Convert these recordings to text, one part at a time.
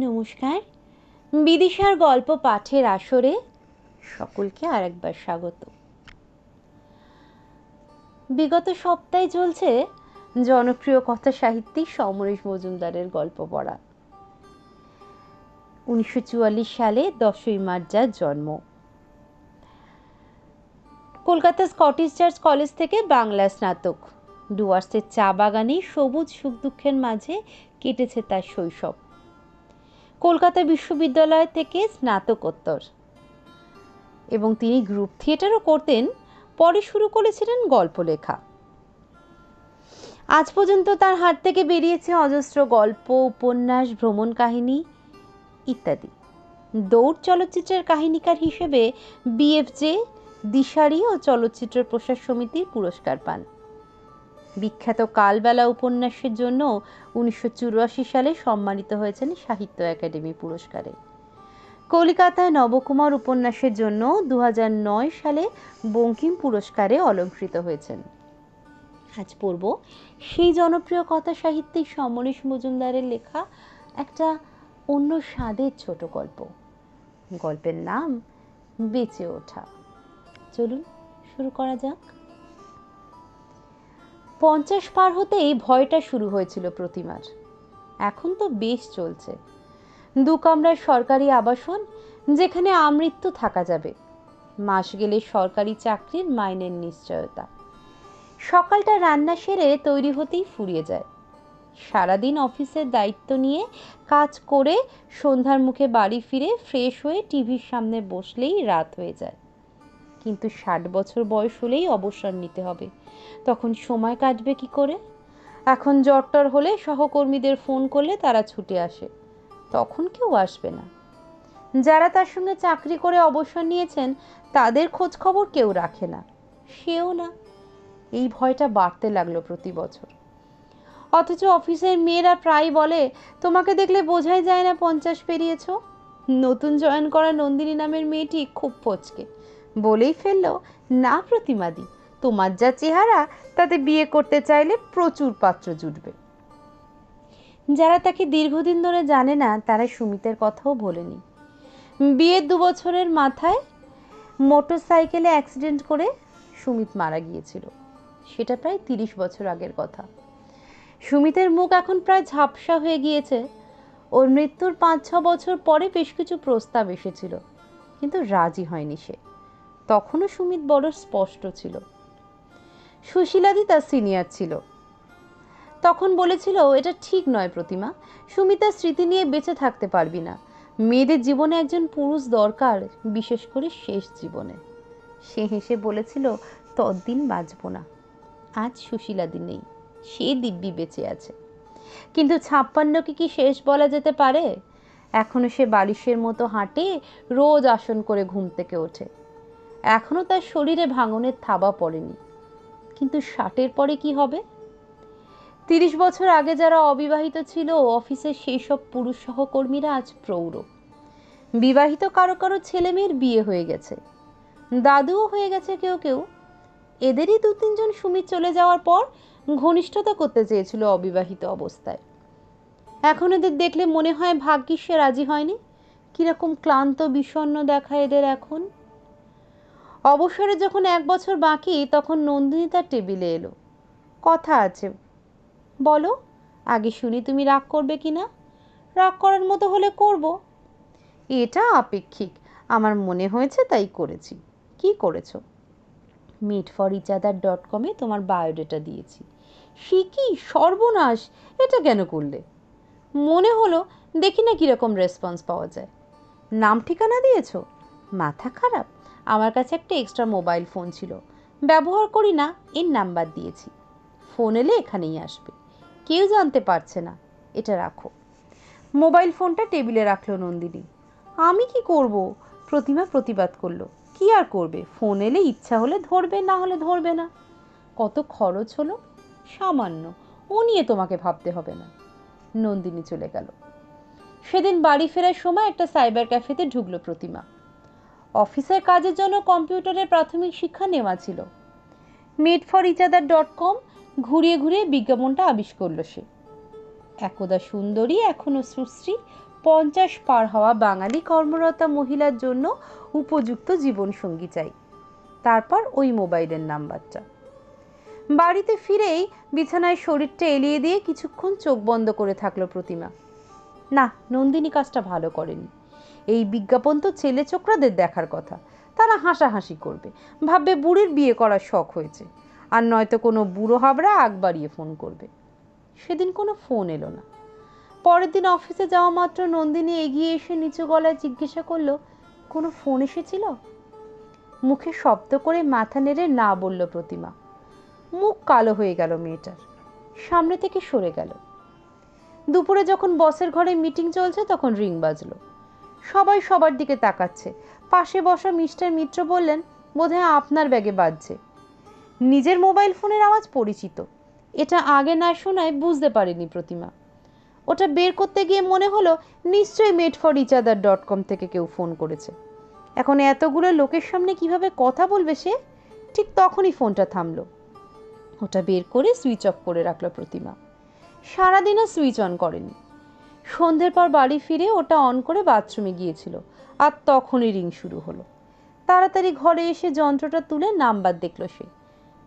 নমস্কার। বিদিশার গল্প পাঠের আসরে সকলকে আরেকবার স্বাগত। বিগত সপ্তাহে চলছে জনপ্রিয় কথা সাহিত্যিক সমরেশ মজুমদারের গল্প পড়া। উনিশশো চুয়াল্লিশ সালে দশই মার্চ যার জন্ম। কলকাতা স্কটিশ চার্চ কলেজ থেকে বাংলা স্নাতক। ডুয়ার্সের চা বাগানে সবুজ সুখ দুঃখের মাঝে কেটেছে তার শৈশব। কলকাতা বিশ্ববিদ্যালয় থেকে স্নাতকোত্তর। এবং তিনি গ্রুপ থিয়েটারও করতেন, পরে শুরু করেছিলেন গল্প লেখা আজ পর্যন্ত তার হাত থেকে বেরিয়েছে অজস্র গল্প, উপন্যাস, ভ্রমণ কাহিনী ইত্যাদি। দৌড় চলচ্চিত্রের কাহিনীকার হিসেবে বিএফজে দিশারি ও চলচ্চিত্র প্রসার সমিতির পুরস্কার পান। বিখ্যাত কালবেলা উপন্যাসের জন্য উনিশশো চুরাশি সালে সম্মানিত হয়েছেন সাহিত্য একাডেমি পুরস্কারে। কলকাতায় নবকুমার উপন্যাসের জন্য দু হাজার নয় সালে বঙ্কিম পুরস্কারে অলঙ্কৃত হয়েছেন। আজ পড়ব সেই জনপ্রিয় কথা সাহিত্যিক সমরেশ মজুমদারের লেখা একটা অন্য স্বাদের ছোট গল্প। গল্পের নাম বেঁচে ওঠা। চলুন শুরু করা যাক। পঞ্চাশ পার হতেই ভয়টা শুরু হয়েছিল প্রতিমার। এখন তো বেশ চলছে। দু কামরার সরকারি আবাসন, যেখানে আমৃত্যু থাকা যাবে। মাস গেলে সরকারি চাকরির মাইনের নিশ্চয়তা। সকালটা রান্না সেরে তৈরি হতেই ফুরিয়ে যায়। সারাদিন অফিসের দায়িত্ব নিয়ে কাজ করে সন্ধ্যার মুখে বাড়ি ফিরে ফ্রেশ হয়ে টিভির সামনে বসলেই রাত হয়ে যায়। কিন্তু ষাট বছর বয়স হলেই অবসর নিতে হবে। তখন সময় কাটবে কি করে? এখন জ্বরটর হলে সহকর্মীদের ফোন করলে তারা ছুটে আসে। তখন কেউ আসবে না। যারা তার সঙ্গে চাকরি করে অবসর নিয়েছেন, তাদের খোঁজ খবর কেউ রাখে না। সেও না। এই ভয়টা বাড়তে লাগল প্রতি বছর। অথচ অফিসের মেয়েরা প্রায় বলে, তোমাকে দেখলে বোঝাই যায় না পঞ্চাশ পেরিয়েছ। নতুন জয়েন করা নন্দিনী নামের মেয়েটি খুব ফচকে। বলেই ফেলল, না প্রতিমাদি, তোমার যা চেহারা, তাতে বিয়ে করতে চাইলে প্রচুর পাত্র জুটবে। যারা তাকে দীর্ঘদিন ধরে জানে না, তারা সুমিতের কথাও বলেনি বিয়ের দু বছরের মাথায় মোটর সাইকেলে অ্যাক্সিডেন্ট করে সুমিত মারা গিয়েছিল। সেটা প্রায় তিরিশ বছর আগের কথা। সুমিতের মুখ এখন প্রায় ঝাপসা হয়ে গিয়েছে। ওর মৃত্যুর পাঁচ ছ বছর পরে বেশ কিছু প্রস্তাব এসেছিল, কিন্তু রাজি হয়নি সে। তখনও সুমিত বড় স্পষ্ট ছিল। সুশীলাদি তার সিনিয়র ছিল। তখন বলেছিল, এটা ঠিক নয় প্রতিমা। সুমিতার স্মৃতি নিয়ে বেঁচে থাকতে পারবি না। মেয়েদের জীবনে একজন পুরুষ দরকার, বিশেষ করে শেষ জীবনে। সে হেসে বলেছিল তদ্দিন বাঁচব না। আজ সুশীলাদি নেই। সে দিব্যি বেঁচে আছে। কিন্তু ছাপ্পান্নকে কি শেষ বলা যেতে পারে? এখনও সে বালিশের মতো হাঁটে, রোজ আসন করে ঘুম থেকে ওঠে। এখনও তার শরীরে ভাঙনের থাবা পড়েনি। কিন্তু ষাটের পরে কি হবে? তিরিশ বছর আগে যারা অবিবাহিত ছিল, অফিসের সেই সব পুরুষ সহকর্মীরা আজ প্রৌঢ়। বিবাহিত কারও কারও ছেলে মেয়ের বিয়ে হয়ে গেছে। দাদুও হয়ে গেছে কেউ কেউ। এদেরই দু তিনজন সুমিত চলে যাওয়ার পর ঘনিষ্ঠতা করতে চেয়েছিল অবিবাহিত অবস্থায়। এখন এদের দেখলে মনে হয় ভাগ্যিস সে রাজি হয়নি। কীরকম ক্লান্ত বিষণ্ন দেখা এদের এখন। অবসরে যখন এক বছর বাকি, তখন নন্দিনী তার টেবিলে এলো। কথা আছে। বলো, আগে শুনি তুমি রাগ করবে কি না? রাগ করার মতো হলে করব। এটা আপেক্ষিক। আমার মনে হয়েছে তাই করেছি। কি করেছ? Made for each other dot কমে তোমার বায়োডেটা দিয়েছি। সে কি সর্বনাশ! এটা কেন করলে? মনে হলো দেখি না কীরকম রেসপন্স পাওয়া যায়। নাম ঠিকানা দিয়েছ? মাথা খারাপ? আমার কাছে একটা এক্সট্রা মোবাইল ফোন ছিল। ব্যবহার করি না, এর নাম্বার দিয়েছি। ফোন এলে এখানেই আসবে। কেউ জানতে পারছে না। এটা রাখো। মোবাইল ফোনটা টেবিলে রাখল নন্দিনী। আমি কি করব? প্রতিমা প্রতিবাদ করল। কি আর করবে? ফোন এলে ইচ্ছা হলে ধরবে, না হলে ধরবে না। কত খরচ হলো? সামান্য। ও নিয়ে তোমাকে ভাবতে হবে না। নন্দিনী চলে গেল। সেদিন বাড়ি ফেরার সময় একটা সাইবার ক্যাফেতে ঢুকলো প্রতিমা। অফিসের কাজের জন্য কম্পিউটারের প্রাথমিক শিক্ষা নেওয়া ছিল। Made for each other dot com ঘুরিয়ে ঘুরিয়ে বিজ্ঞাপনটা আবিষ করল সে। একদা সুন্দরী এখনও সুশ্রী, পঞ্চাশ পার হওয়া বাঙালি কর্মরতা মহিলার জন্য উপযুক্ত জীবনসঙ্গী চাই। তারপর ওই মোবাইলের নাম্বারটা। বাড়িতে ফিরেই বিছানায় শরীরটা এলিয়ে দিয়ে কিছুক্ষণ চোখ বন্ধ করে থাকল প্রতিমা। না, নন্দিনী কাজটা ভালো করেনি। এই বিজ্ঞাপন তো ছেলে ছোকরাদের দেখার কথা। তারা হাসাহাসি করবে। ভাববে বুড়ির বিয়ে করার শখ হয়েছে। আর নয়তো কোনো বুড়ো হাবড়া আগ বাড়িয়ে ফোন করবে। সেদিন কোনো ফোন এলো না। পরের দিন অফিসে যাওয়া মাত্র নন্দিনী এগিয়ে এসে নিচু গলায় জিজ্ঞাসা করল, কোনো ফোন এসেছিল? মুখে শব্দ করে মাথা নেড়ে না বলল প্রতিমা। মুখ কালো হয়ে গেল মেয়েটার। সামনে থেকে সরে গেল। দুপুরে যখন বসের ঘরে মিটিং চলছে তখন রিং বাজলো। সবাই সবার দিকে তাকাচ্ছে। পাশে বসা মিস্টার মিত্র বললেন, বোধহয় আপনার ব্যাগে বাজছে। নিজের মোবাইল ফোনের আওয়াজ পরিচিত। এটা আগে না শোনায় বুঝতে পারেনি প্রতিমা। ওটা বের করতে গিয়ে মনে হলো, নিশ্চয়ই made for each other dot com থেকে কেউ ফোন করেছে। এখন এতগুলো লোকের সামনে কীভাবে কথা বলবে সে? ঠিক তখনই ফোনটা থামলো। ওটা বের করে সুইচ অফ করে রাখল প্রতিমা। সারাদিনও সুইচ অন করেনি। সন্ধ্যের পর বাড়ি ফিরে ওটা অন করে বাথরুমে গিয়েছিল, আর তখনই রিং শুরু হলো। তাড়াতাড়ি ঘরে এসে যন্ত্রটা তুলে নাম্বার দেখল সে।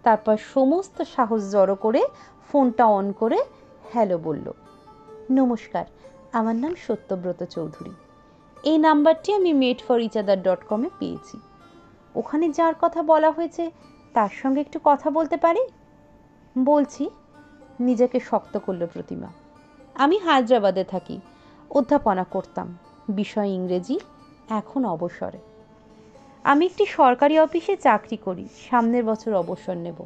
তারপর সমস্ত সাহস জড়ো করে ফোনটা অন করে হ্যালো বলল, নমস্কার, আমার নাম সত্যব্রত চৌধুরী। এই নাম্বারটি আমি made for each other dot কমে পেয়েছি। ওখানে যার কথা বলা হয়েছে তার সঙ্গে একটু কথা বলতে পারি? বলছি। নিজেকে শক্ত করল প্রতিমা। আমি হায়দ্রাবাদে থাকি। অধ্যাপনা করতাম। বিষয় ইংরেজি, এখন অবসরে। আমি একটি সরকারি অফিসে চাকরি করি। সামনের বছর অবসর নেব।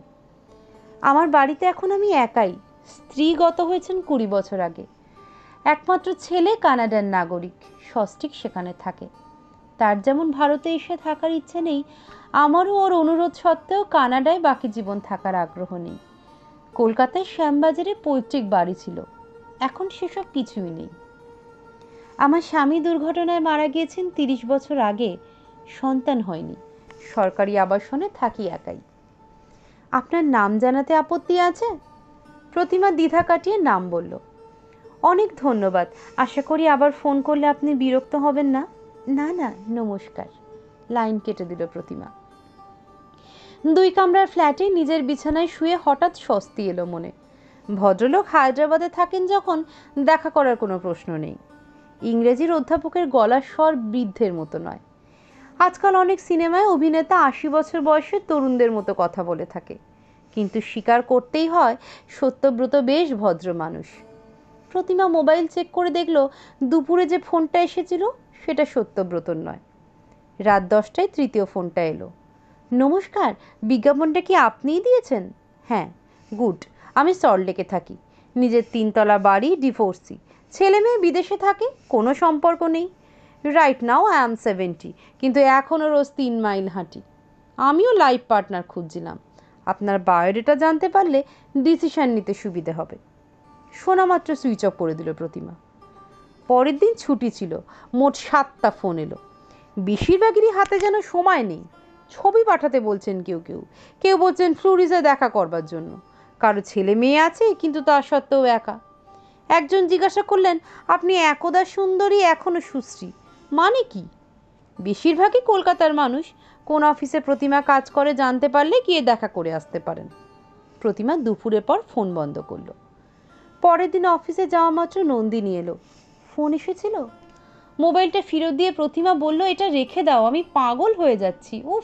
আমার বাড়িতে এখন আমি একাই। স্ত্রী গত হয়েছেন কুড়ি বছর আগে। একমাত্র ছেলে কানাডার নাগরিক। সস্টিক সেখানে থাকে। তার যেমন ভারতে এসে থাকার ইচ্ছে নেই, আমারও ওর অনুরোধ সত্ত্বেও কানাডায় বাকি জীবন থাকার আগ্রহ নেই। কলকাতায় শ্যামবাজারে পৈতৃক বাড়ি ছিল। এখন সেসব কিছুই নেই। আমার স্বামী দুর্ঘটনায় মারা গিয়েছেন তিরিশ বছর আগে, সন্তান হয়নি, সরকারি আবাসনে থাকি একাই। আপনার নাম জানাতে আপত্তি আছে? প্রতিমা দ্বিধা কাটিয়ে নাম বলল। অনেক ধন্যবাদ, আশা করি আবার ফোন করলে আপনি বিরক্ত হবেন না? না না, নমস্কার, লাইন কেটে দিল প্রতিমা। দুই কামরার ফ্ল্যাটে নিজের বিছানায় শুয়ে হঠাৎ স্বস্তি এলো মনে। ভদ্রলোক হায়দ্রাবাদে থাকেন যখন দেখা করার কোনো প্রশ্ন নেই। ইংরেজির অধ্যাপকের গলার স্বর বৃদ্ধের মতো নয়। আজকাল অনেক সিনেমায় অভিনেতা আশি বছর বয়সে তরুণদের মতো কথা বলে থাকে। কিন্তু স্বীকার করতেই হয়, সত্যব্রত বেশ ভদ্র মানুষ। প্রতিমা মোবাইল চেক করে দেখল, দুপুরে যে ফোনটা এসেছিল, সেটা সত্যব্রতর নয়। রাত দশটায় তৃতীয় ফোনটা এলো। নমস্কার, বিজ্ঞাপনটা কি আপনিই দিয়েছেন? হ্যাঁ গুড। আমি সল্টলেকে থাকি। নিজের তিনতলা বাড়ি ডিভোর্সি। ছেলে মেয়ে বিদেশে থাকে, কোনো সম্পর্ক নেই। Right now I am seventy কিন্তু এখনও রোজ তিন মাইল হাঁটি। আমিও লাইফ পার্টনার খুঁজছিলাম। আপনার বায়োডেটা জানতে পারলে ডিসিশন নিতে সুবিধে হবে। শোনা মাত্র সুইচ অফ করে দিল প্রতিমা। পরের দিন ছুটি ছিল, মোট সাতটা ফোন এলো। বেশিরভাগেরই হাতে যেন সময় নেই। ছবি পাঠাতে বলছেন কেউ কেউ। কেউ বলছেন ফ্লোরিজে দেখা করবার জন্য। কারও ছেলে মেয়ে আছে, কিন্তু তা সত্ত্বেও একা। একজন জিজ্ঞাসা করলেন, আপনি একদা সুন্দরী এখনও সুশ্রী মানে কি? বেশিরভাগই কলকাতার মানুষ, কোন অফিসে প্রতিমা কাজ করে, জানতে পারলে গিয়ে দেখা করে আসতে পারেন। প্রতিমা দুপুরের পর ফোন বন্ধ করল। পরের দিন অফিসে যাওয়া মাত্র নন্দিনী এলো। ফোন এসেছিল? মোবাইলটা ফেরত দিয়ে প্রতিমা বলল, এটা রেখে দাও, আমি পাগল হয়ে যাচ্ছি। উফ,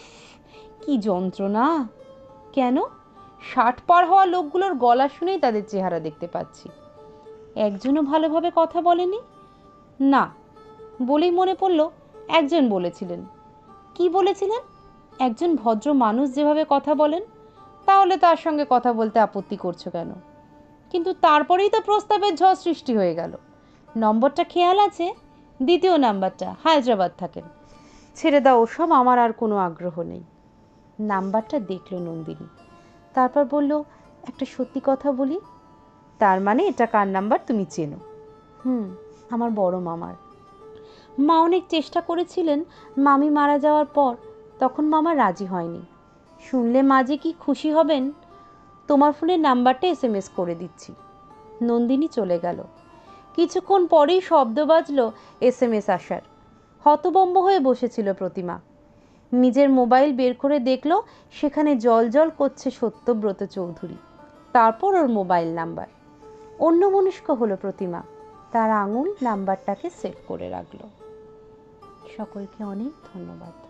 কি যন্ত্রণা! কেন? ষাট পার হওয়া লোকগুলোর গলা শুনেই তাদের চেহারা দেখতে পাচ্ছি। একজনও ভালোভাবে কথা বলেনি? না, বলেই মনে পড়ল একজন বলেছিলেন। কি বলেছিলেন? একজন ভদ্র মানুষ যেভাবে কথা বলেন, তাহলে তার সঙ্গে কথা বলতে আপত্তি করছ কেন? কিন্তু তারপরেই তো প্রস্তাবের ঝড় সৃষ্টি হয়ে গেল। নম্বরটা খেয়াল আছে? দ্বিতীয় নাম্বারটা, হায়দ্রাবাদ থাকেন। ছেড়ে দাও ওসব, আমার আর কোনো আগ্রহ নেই। নাম্বারটা দেখল নন্দিনী। তারপর বলল, একটা সত্যি কথা বলি, তার মানে এটা কার নাম্বার তুমি চেনো? হুম, আমার বড় মামার। মা অনেক চেষ্টা করেছিলেন, মামি মারা যাওয়ার পর, তখন মামা রাজি হয়নি। শুনলে মা যে কি খুশি হবেন? তোমার ফোনের নাম্বারটা এস এম এস করে দিচ্ছি। নন্দিনী চলে গেল। কিছুক্ষণ পরেই শব্দ বাজলো এস এম এস আসার। হতবম্ব হয়ে বসেছিল প্রতিমা। নিজের মোবাইল বের করে দেখল, সেখানে জল জল করছে সত্যব্রত চৌধুরী। তারপর ওর মোবাইল নাম্বার। অন্য অন্যমনস্ক হলো প্রতিমা। তার আঙুল নাম্বারটাকে সেভ করে রাখল। সকলকে অনেক ধন্যবাদ।